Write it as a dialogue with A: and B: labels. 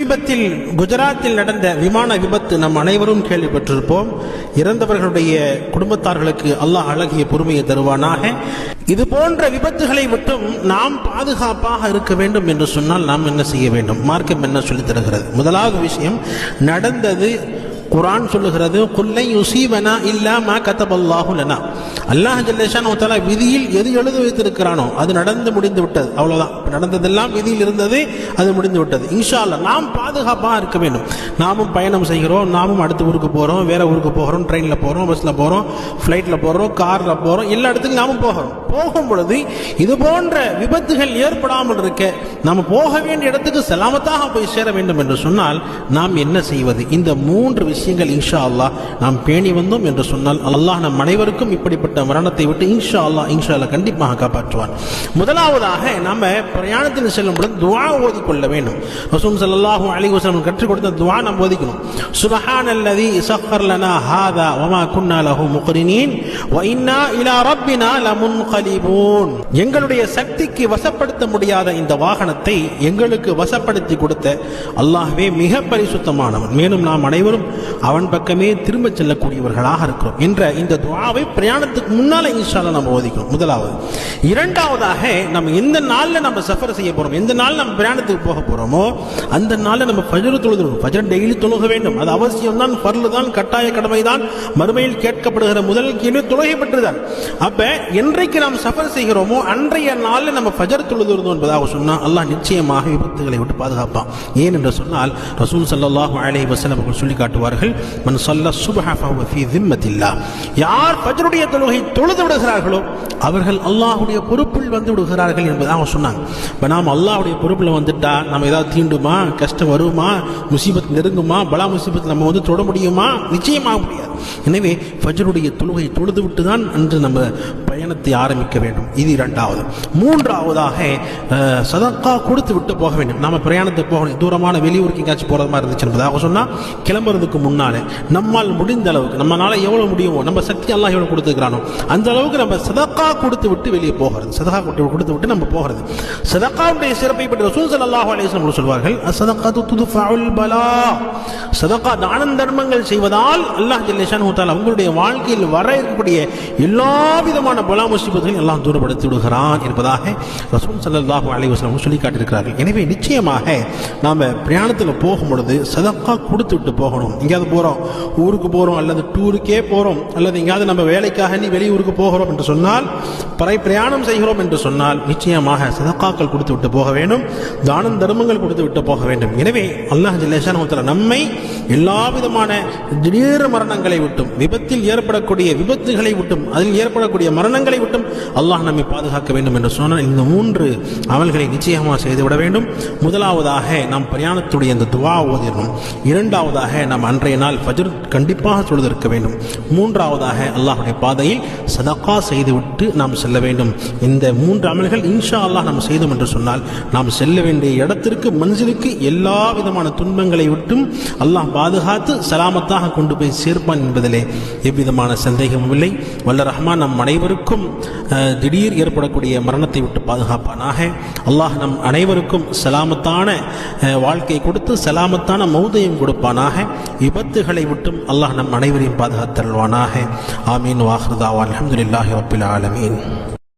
A: சமீபத்தில் குஜராத்தில் நடந்த விமான விபத்து நம் அனைவரும் கேள்விப்பட்டிருப்போம். இறந்தவர்களுடைய குடும்பத்தார்களுக்கு அல்லாஹ் அழகிய பொறுமையை தருவானாக. இது போன்ற விபத்துகளை விட்டும் நாம் பாதுகாப்பாக இருக்க வேண்டும் என்று சொன்னால் நாம் என்ன செய்ய வேண்டும்? மார்க்கம் என்ன சொல்லித் தருகிறது? முதலாவது விஷயம் நடந்தது குரான் சொல்லுகிறது குல்லை யுசீவனா இல்லா மா அல்லாஹ் ஜல்லேஷான் தஆலா விதியில் எது எழுதி வைத்திருக்கிறானோ அது நடந்து முடிந்து விட்டது. அவ்வளவுதான். நடந்ததெல்லாம் விதியில் இருந்தது அது முடிந்து விட்டது. இன்ஷா அல்லாஹ் நாம் பாதுகாப்பாக இருக்க வேண்டும். நாமும் பயணம் செய்கிறோம் நாமும் அடுத்த ஊருக்கு போகிறோம் வேற ஊருக்கு போகிறோம் ட்ரெயினில் போகிறோம் பஸ்ஸில் போகிறோம் ஃப்ளைட்டில் போகிறோம் காரில் போகிறோம் எல்லா இடத்துக்கும் நாமும் போகிறோம். போகும் பொழுது இது போன்ற விபத்துகள் ஏற்படாமல் இருக்க நாம் போக வேண்டிய இடத்துக்கு செல்லாமத்தாக போய் சேர வேண்டும் என்று சொன்னால் நாம் என்ன செய்வது? இந்த மூன்று விஷயங்கள் இன்ஷா அல்லாஹ் நாம் பேணி வந்தோம் என்று சொன்னால் அல்லாஹ் நம் அனைவருக்கும் இப்படிப்பட்ட மரணத்தை விட்டு இன்ஷா அல்லாஹ் இன்ஷா அல்லாஹ் கண்டிப்பாக காப்பாற்றுவான். முதலாவதாக நாம் பிரயாணத்தில் செல்லும் பொழுது துவா ஓதிக்கொள்ள வேண்டும். ரசூல் ஸல்லல்லாஹு அலி வசலம் கற்றுக் கொடுத்த துவா நாம் ஓதிக்கணும். சுப்ஹானல்லதி சக்கர் லனா ஹாதா வமா குன்னா லஹு முக்ரினீன் வ இன்னா இலா ரப்பினா காலிபூன் எங்களுடைய சக்திக்கு வசப்படுத்த முடியாத இந்த வாகனத்தை எங்களுக்கு வசப்படுத்தி கொடுத்த அல்லாஹ்வே மிக பரிசுத்தமானவன். மேலும் நாம் அனைவரும் அவன் பக்கமே திரும்பச் செல்லக்கூடியவர்களாக இருக்கிறோம் என்ற இந்த துவாவை பிரயாணத்துக்கு முன்னால இன்ஷால நம்ம ஓதிக்கணும் முதலாவது இரண்டாவதாக நம்ம எந்த நாள்ல நம்ம சஃபர் செய்ய போறோம் எந்த நாள் நம்ம பிரயாணத்துக்கு போக போறோமோ அந்த நாள்ல நம்ம ஃபஜ்ர் தொழுதுறோம் ஃபஜ்ர் டெய்லி தொழுக வேண்டும். அது அவசியம் தான் பர்லு தான் கட்டாய கடமை தான் மறுமையில் கேட்கப்படுகிற முதல் கேள்வி தொழுகை பெற்றுதான் அப்ப என்றைக்கு நாம் சஃபர் செய்கிறோமோ அன்றைய நாளில் நம்ம ஃபஜர் தொழுதுறோம் என்பதாக சொன்னால் அல்லாஹ் நிச்சயமாக விபத்துகளை விட்டு பாதுகாப்பான். ஏன் என்று சொன்னால் ரசூல் ஸல்லல்லாஹு அலைஹி வசலம் அவர்கள் சொல்லி காட்டுவார்கள் மன் ஸல்ல சுப்ஹ திம்மத்தில்லா. யார் ஃபஜ்ருடைய தொழுகை தொழுது விடுகிறார்களோ அவர்கள் அல்லாஹுடைய பொறுப்பில் வந்து விடுகிறார்கள் என்பதாக சொன்னாங்க. இப்போ நாம் அல்லாஹ்வுடைய பொறுப்பில் வந்துட்டா நம்ம ஏதாவது தீண்டுமா கஷ்டம் வருமா முசீபத் நெருங்குமா பலா முசீபத் நம்ம வந்து தொட முடியுமா? நிச்சயமாக முடியாது. எனவே ஃபஜ்ருடைய தொழுகை தொழுது விட்டு தான் அன்று நம்ம பயணத்தை ஆரம்பிக்க வேண்டும். இது இரண்டாவது. மூன்றாவதாக சதக்கா கொடுத்து விட்டு போக வேண்டும். நம்ம பிரயாணத்துக்கு போகணும் தூரமான வெளியூருக்கு எங்கேயாச்சும் போகிற மாதிரி இருந்துச்சு என்பதாக சொன்னால் கிளம்புறதுக்கு முன்னாலே நம்மால் முடிந்த அளவுக்கு நம்மளால் எவ்வளோ முடியுமோ நம்ம சக்தி எல்லாம் எவ்வளோ கொடுத்துக்கிறானோ அந்த அளவுக்கு நம்ம சதக்கா கொடுத்து விட்டு வெளியே போகிறது. சதக்கா கொடுத்து கொடுத்து விட்டு நம்ம போகிறது. சதக்காவுடைய சிறப்பை பற்றி ரசூல் ஸல்லல்லாஹு அலைஹி சொல்வார்கள் சதக்கா துதுஃபஉல் பலா. சதக்கா தான தர்மங்கள் செய்வதால் அல்லாஹ் ஜல்லேஷான் உங்களுடைய வாழ்க்கையில் வர இருக்கக்கூடிய எல்லா விதமான பலா முசீபத்துகளையும் எல்லாம் தூரப்படுத்தி விடுகிறான் என்பதாக ரசூல் சல்லாஹூ அலி வஸ்லாம் சொல்லி காட்டியிருக்கிறார்கள் எனவே நிச்சயமாக நாம பிரயாணத்தில் போகும் பொழுது சதக்கா கொடுத்து விட்டு போகணும். எங்கேயாவது போறோம் ஊருக்கு போகிறோம் அல்லது டூருக்கே போகிறோம் அல்லது எங்கேயாவது நம்ம வேலைக்காக நீ வெளியூருக்கு போகிறோம் என்று சொன்னால் பறை பிரயாணம் செய்கிறோம் என்று சொன்னால் நிச்சயமாக சதக்காக்கள் கொடுத்து விட்டு போக வேண்டும் தானம் தர்மங்கள் கொடுத்து விட்டு போக வேண்டும். எனவே அல்லாஹ் ஜல்லேஷான் நம்மை எல்லா விதமான திடீர் மரணங்களை விட்டும் விபத்தில் ஏற்படக்கூடிய விபத்துகளை விட்டும் அதில் ஏற்படக்கூடிய மரணங்கள் விட்டும் அல்லாஹ் நம்மை பாதுகாக்க வேண்டும் என்று சொன்னால் இந்த மூன்று அமல்களை நிச்சயமாக செய்துவிட வேண்டும். முதலாவதாக நாம் பிரயாணத்துடைய இந்த துவா ஓதிடணும். இரண்டாவதாக நாம் அன்றைய நாள் ஃபஜர் கண்டிப்பாக தொழுதிருக்க வேண்டும். மூன்றாவதாக அல்லாஹுடைய பாதையில் சதக்கா செய்துவிட்டு நாம் செல்ல வேண்டும். இந்த மூன்று அமல்கள் இன்ஷா அல்லாஹ் நாம் செய்தோம் என்று சொன்னால் நாம் செல்ல வேண்டிய இடத்திற்கு மனிதனுக்கு எல்லா விதமான துன்பங்களை விட்டும் அல்லாஹ் பாதுகாத்து சலாமத்தாக கொண்டு போய் சேர்ப்பான் என்பதிலே எவ்விதமான சந்தேகமும் இல்லை. வல்ல ரஹ்மான் நம் அனைவருக்கும் அனைவருக்கும் திடீர் ஏற்படக்கூடிய மரணத்தை விட்டு பாதுகாப்பானாக. அல்லாஹ் நம் அனைவருக்கும் சலாமத்தான வாழ்க்கையை வாழ்க்கை கொடுத்து சலாமத்தான மௌதையும் கொடுப்பானாக. விபத்துகளை விட்டும் அல்லாஹ் நம் அனைவரையும் பாதுகாத்தல்வானாக ஆமீன் வாஹ்ருதாவா அலமதுல்லாஹி ரப்பில் ஆலமீன்.